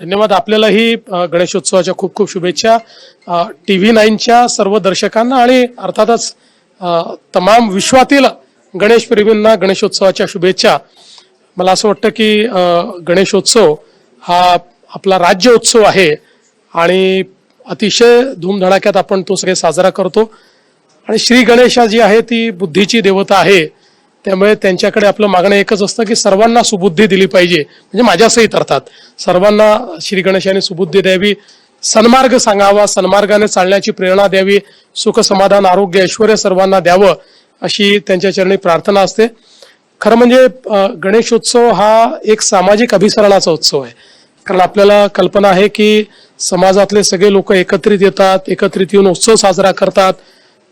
धन्यवाद आपल्यालाही गणेशोत्सवाच्या खूप खूप शुभेच्छा. टी व्ही नाईनच्या सर्व दर्शकांना आणि अर्थातच तमाम विश्वातील गणेश प्रेमींना गणेशोत्सवाच्या शुभेच्छा. मला असं वाटतं की गणेशोत्सव हा आपला राज्य उत्सव आहे आणि अतिशय धूमधडाक्यात आपण तो सगळे साजरा करतो. आणि श्री गणेशा जी आहे ती बुद्धीची देवता आहे. त्यामुळे त्यांच्याकडे आपलं मागणं एकच असतं की सर्वांना सुबुद्धी दिली पाहिजे. म्हणजे माझ्यासहित अर्थात. सर्वांना श्री गणेशाने सुबुद्धी द्यावी. सन्मार्ग सांगावा. सन्मार्गाने चालण्याची प्रेरणा द्यावी. सुख समाधान आरोग्य ऐश्वर सर्वांना द्यावं अशी त्यांच्या चरणी प्रार्थना असते. खरं म्हणजे गणेशोत्सव हा एक सामाजिक अभिसरणाचा उत्सव आहे. कारण आपल्याला कल्पना आहे की समाजातले सगळे लोक एकत्रित येतात एकत्रित येऊन उत्सव साजरा करतात.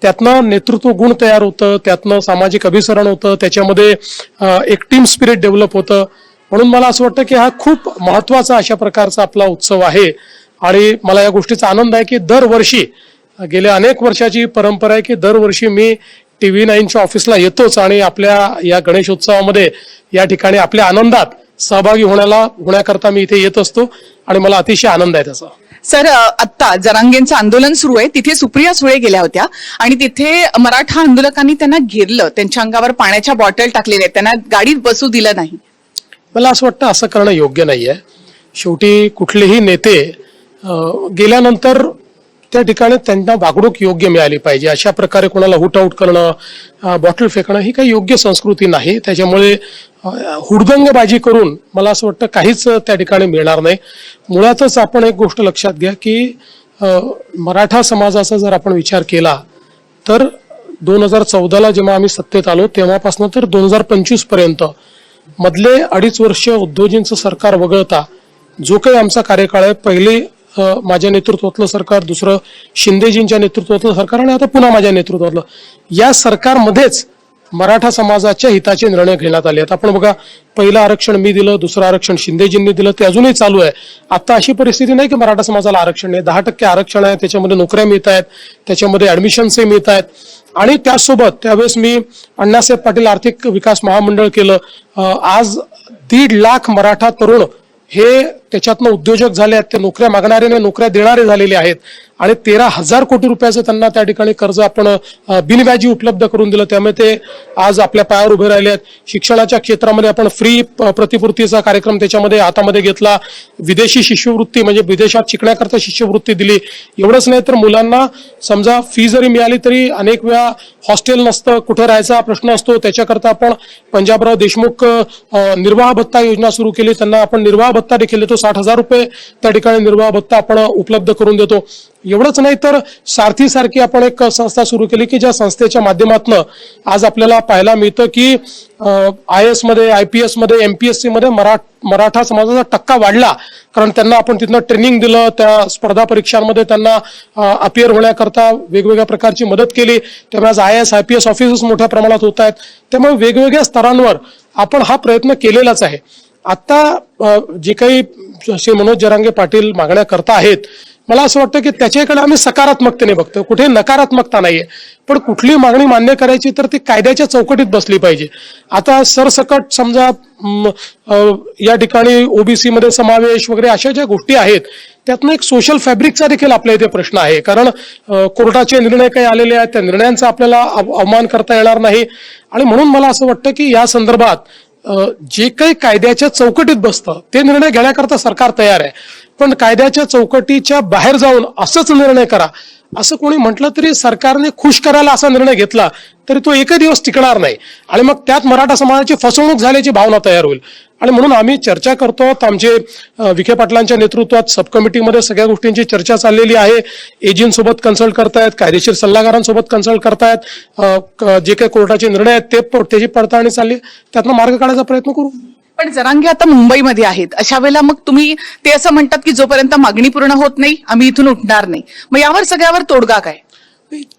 त्यातनं नेतृत्व गुण तयार होतं त्यातनं सामाजिक अभिसरण होतं त्याच्यामध्ये एक टीम स्पिरिट डेव्हलप होतं. म्हणून मला असं वाटतं की हा खूप महत्त्वाचा अशा प्रकारचा आपला उत्सव आहे. आणि मला या गोष्टीचा आनंद आहे की दरवर्षी गेल्या अनेक वर्षाची परंपरा आहे की दरवर्षी मी टी व्ही नाईनच्या ऑफिसला येतोच आणि आपल्या या गणेशोत्सवामध्ये या ठिकाणी आपल्या आनंदात सहभागी होण्याला होण्याकरता मी इथे येत असतो. आणि मला अतिशय आनंद आहे त्याचा. सर आत्ता जरांगेंचं आंदोलन सुरू आहे. तिथे सुप्रिया सुळे गेल्या होत्या. आणि तिथे मराठा आंदोलकांनी त्यांना घेरलं. त्यांच्या अंगावर पाण्याच्या बॉटल टाकलेल्या आहेत. त्यांना गाडीत बसू दिलं नाही. मला असं वाटतं असं करणं योग्य नाही आहे शेवटी कुठलेही नेते गेल्यानंतर त्या ठिकाणी त्यांना वागणूक योग्य मिळाली पाहिजे. अशा प्रकारे कोणाला हुट आउट करणं बॉटल फेकणं ही काही योग्य संस्कृती नाही. त्याच्यामुळे हुडदंगबाजी करून मला असं वाटतं काहीच त्या ठिकाणी मिळणार नाही. मुळातच आपण एक गोष्ट लक्षात घ्या की मराठा समाजाचा जर आपण विचार केला तर दोन हजार चौदाला जेव्हा आम्ही सत्तेत आलो तेव्हापासून तर दोन हजार पंचवीसपर्यंत मधले अडीच वर्ष उद्योजींचं सरकार वगळता जो काही आमचा कार्यकाळ आहे पहिले माझ्या नेतृत्वातलं सरकार दुसरं शिंदेजींच्या नेतृत्वातलं सरकार आणि आता पुन्हा माझ्या नेतृत्वातलं. या सरकारमध्येच मराठा समाजाच्या हिताचे निर्णय घेण्यात आले आहेत. आपण बघा पहिलं आरक्षण मी दिलं दुसरं आरक्षण शिंदेजींनी दिलं ते अजूनही चालू आहे. आता अशी परिस्थिती नाही की मराठा समाजाला आरक्षण नाही. दहा टक्के आरक्षण आहे त्याच्यामध्ये नोकऱ्या मिळत आहेत त्याच्यामध्ये ऍडमिशन्सही मिळत आहेत. आणि त्यासोबत त्यावेळेस मी अण्णासाहेब पाटील आर्थिक विकास महामंडळ केलं. आज दीड लाख मराठा तरुण हे त्याच्यातनं उद्योजक झाले आहेत ते नोकऱ्या मागणारे नोकऱ्या देणारे झालेले आहेत. आणि तेरा हजार कोटी रुपयाचं त्यांना त्या ठिकाणी कर्ज आपण बिनव्याजी उपलब्ध करून दिलं. त्यामुळे ते आज आपल्या पायावर उभे राहिले आहेत. शिक्षणाच्या क्षेत्रामध्ये आपण फ्री प्रतिपूर्तीचा कार्यक्रम त्याच्यामध्ये हातामध्ये घेतला. विदेशी शिष्यवृत्ती म्हणजे विदेशात शिकण्याकरता शिष्यवृत्ती दिली. एवढंच नाही तर मुलांना समजा फी जरी मिळाली तरी अनेक वेळा हॉस्टेल नसतं कुठे राहायचा प्रश्न असतो. त्याच्याकरता आपण पंजाबराव देशमुख निर्वाह भत्ता योजना सुरू केली. त्यांना आपण निर्वाह भत्ता देखील देतो. साठ हजार रुपये त्या ठिकाणी निर्वाह भत्ता आपण उपलब्ध करून देतो. एवढंच नाही तर सारथी सारखी आपण एक संस्था सुरू केली की ज्या संस्थेच्या माध्यमातून आज आपल्याला पाहायला मिळतं की आय एसमध्ये आय पी एसमध्ये एम पी एस सी मध्ये मरा मराठा समाजाचा टक्का वाढला. कारण त्यांना आपण तिथनं ट्रेनिंग दिलं त्या स्पर्धा परीक्षांमध्ये त्यांना अपियर होण्याकरता वेगवेगळ्या प्रकारची मदत केली. त्यामुळे आज I S I P S officers मोठ्या प्रमाणात होत आहेत. त्यामुळे वेगवेगळ्या स्तरांवर आपण हा प्रयत्न केलेलाच आहे. आता जे काही श्री मनोज जरांगे पाटील मागण्या करता आहेत मला असं वाटतं की त्याच्याकडे आम्ही सकारात्मकतेने बघतो. कुठे नकारात्मकता नाहीये. पण कुठली मागणी मान्य करायची तर ती कायद्याच्या चौकटीत बसली पाहिजे. आता सरसकट समजा या ठिकाणी ओबीसी मध्ये समावेश वगैरे अशा ज्या गोष्टी आहेत त्यातनं एक सोशल फॅब्रिकचा देखील आपल्या इथे प्रश्न आहे. कारण कोर्टाचे निर्णय काही आलेले आहेत त्या निर्णयांचा आपल्याला अव- अवमान करता येणार नाही. आणि म्हणून मला असं वाटतं की या संदर्भात जे काही कायद्याच्या चौकटीत बसतं ते निर्णय घेण्याकरता सरकार तयार आहे. पण कायद्याच्या चौकटीच्या बाहेर जाऊन असंच निर्णय करा असं कोणी म्हटलं तरी सरकारने खुश करायला असा निर्णय घेतला तरी तो एकही दिवस टिकणार नाही. आणि मग त्यात मराठा समाजाची फसवणूक झाल्याची भावना तयार होईल. आणि म्हणून आम्ही चर्चा करतो आहोत. आमचे विखे पाटलांच्या नेतृत्वात सब कमिटीमध्ये सगळ्या गोष्टींची चर्चा चाललेली आहे. एजींसोबत कन्सल्ट करतायत कायदेशीर सल्लागारांसोबत कन्सल्ट करतायत. जे काही कोर्टाचे निर्णय आहेत ते त्याची पडताळणी चालली. त्यातनं मार्ग काढायचा प्रयत्न करू. पण जरांगे आता मुंबईमध्ये आहेत. अशा वेळेला मग तुम्ही ते असं म्हणतात की जोपर्यंत मागणी पूर्ण होत नाही आम्ही इथून उठणार नाही. मग यावर सगळ्यावर तोडगा काय?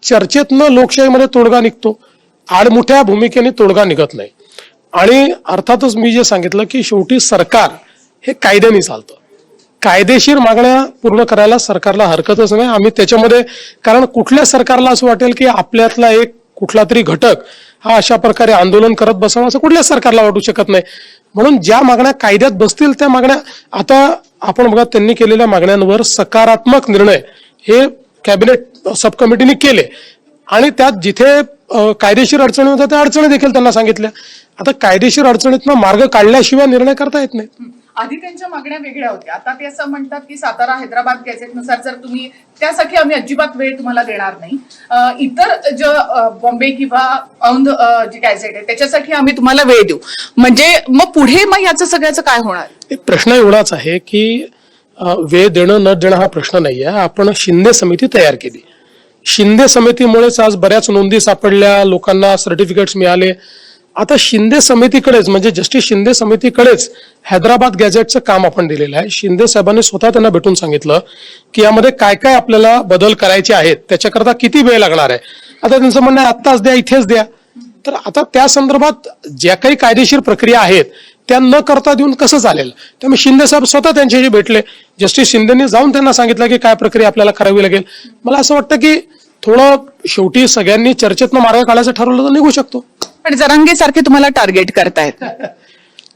चर्चेतनं लोकशाहीमध्ये तोडगा निघतो. आडमुठ्या भूमिकेने तोडगा निघत नाही. आणि अर्थातच मी जे सांगितलं की शेवटी सरकार हे कायद्याने चालतं. कायदेशीर मागण्या पूर्ण करायला सरकारला हरकतच नाही. आम्ही त्याच्यामध्ये कारण कुठल्या सरकारला असं वाटेल की आपल्यातला एक कुठला तरी घटक हा अशा प्रकारे आंदोलन करत बसावं असं कुठल्याच सरकारला वाटू शकत नाही. म्हणून ज्या मागण्या कायद्यात बसतील त्या मागण्या आता आपण बघा त्यांनी केलेल्या मागण्यांवर सकारात्मक निर्णय हे कॅबिनेट सब कमिटीने केले. आणि त्यात जिथे कायदेशीर अडचणी होत्या त्या अडचणी देखील त्यांना सांगितल्या. आता कायदेशीर अडचणीतनं मार्ग काढल्याशिवाय निर्णय करता येत नाही. आधी त्यांच्या मागण्या वेगळ्या होत्या. आता ते असं म्हणतात की सातारा हैदराबाद गॅझेटनुसार जर तुम्ही त्यासाठी आम्ही अजिबात वेळ तुम्हाला देणार नाही. इतर जे बॉम्बे किंवा औंध जे गॅझेट आहे त्याच्यासाठी आम्ही तुम्हाला वेळ देऊ. म्हणजे मग पुढे मग याचं सगळ्याचं काय होणार? प्रश्न एवढाच आहे की वेळ देणं न देणं हा प्रश्न नाही आहे आपण शिंदे समिती तयार केली. शिंदे समितीमुळेच आज बऱ्याच नोंदी सापडल्या लोकांना सर्टिफिकेट्स मिळाले. आता शिंदे समितीकडेच म्हणजे जस्टिस शिंदे समितीकडेच हैदराबाद गॅझेटचं काम आपण दिलेलं आहे. शिंदे साहेबांनी स्वतः त्यांना भेटून सांगितलं की यामध्ये काय काय आपल्याला बदल करायचे आहेत त्याच्याकरता किती वेळ लागणार आहे. आता त्यांचं म्हणणं आहे आत्ताच द्या इथेच द्या. तर आता त्या संदर्भात ज्या काही कायदेशीर प्रक्रिया आहेत त्या न करता देऊन कसं चालेल? त्यामुळे शिंदे साहेब स्वतः त्यांच्याशी भेटले. जस्टिस शिंदेनी जाऊन त्यांना सांगितलं की काय प्रक्रिया आपल्याला करावी लागेल. मला असं वाटतं की थोडं शेवटी सगळ्यांनी चर्चेतनं मार्ग काढायचं ठरवलं तर निघू शकतो. पण जरांगे सारखे तुम्हाला टार्गेट करतायत.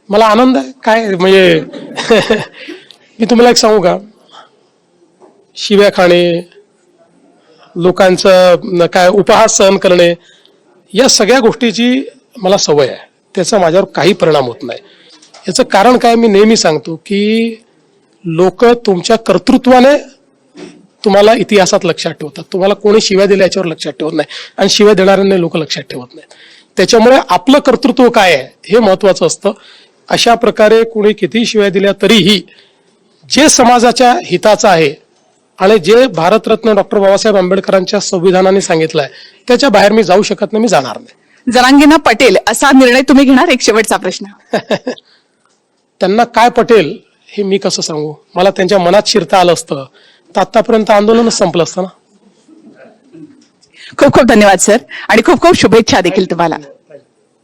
मला आनंद आहे. काय म्हणजे मी तुम्हाला एक सांगू का? शिव्या खाणे लोकांचं काय उपहास सहन करणे या सगळ्या गोष्टीची मला सवय आहे. त्याचा माझ्यावर काही परिणाम होत नाही. याचं कारण काय मी नेहमी सांगतो की लोक तुमच्या कर्तृत्वाने तुम्हाला इतिहासात लक्षात ठेवतात. तुम्हाला कोणी शिव्या दिल्या याच्यावर लक्षात ठेवत नाही. आणि शिव्या देणाऱ्यांना लोक लक्षात ठेवत नाहीत. त्याच्यामुळे आपलं कर्तृत्व काय आहे हे महत्वाचं असतं. अशा प्रकारे कोणी किती शिव्या दिल्या तरीही जे समाजाच्या हिताचं आहे आणि जे भारतरत्न डॉक्टर बाबासाहेब आंबेडकरांच्या संविधानाने सांगितलं आहे त्याच्या बाहेर मी जाऊ शकत नाही मी जाणार नाही. जरांगेंना पटेल असा निर्णय तुम्ही घेणार? एक शेवटचा प्रश्न. त्यांना काय पटेल हे मी कसं सांगू? मला त्यांच्या मनात शिरता आलं असतं. तर आतापर्यंत आंदोलनच संपलं असतं ना? खूप खूप धन्यवाद सर. आणि खूप खूप शुभेच्छा देखील तुम्हाला.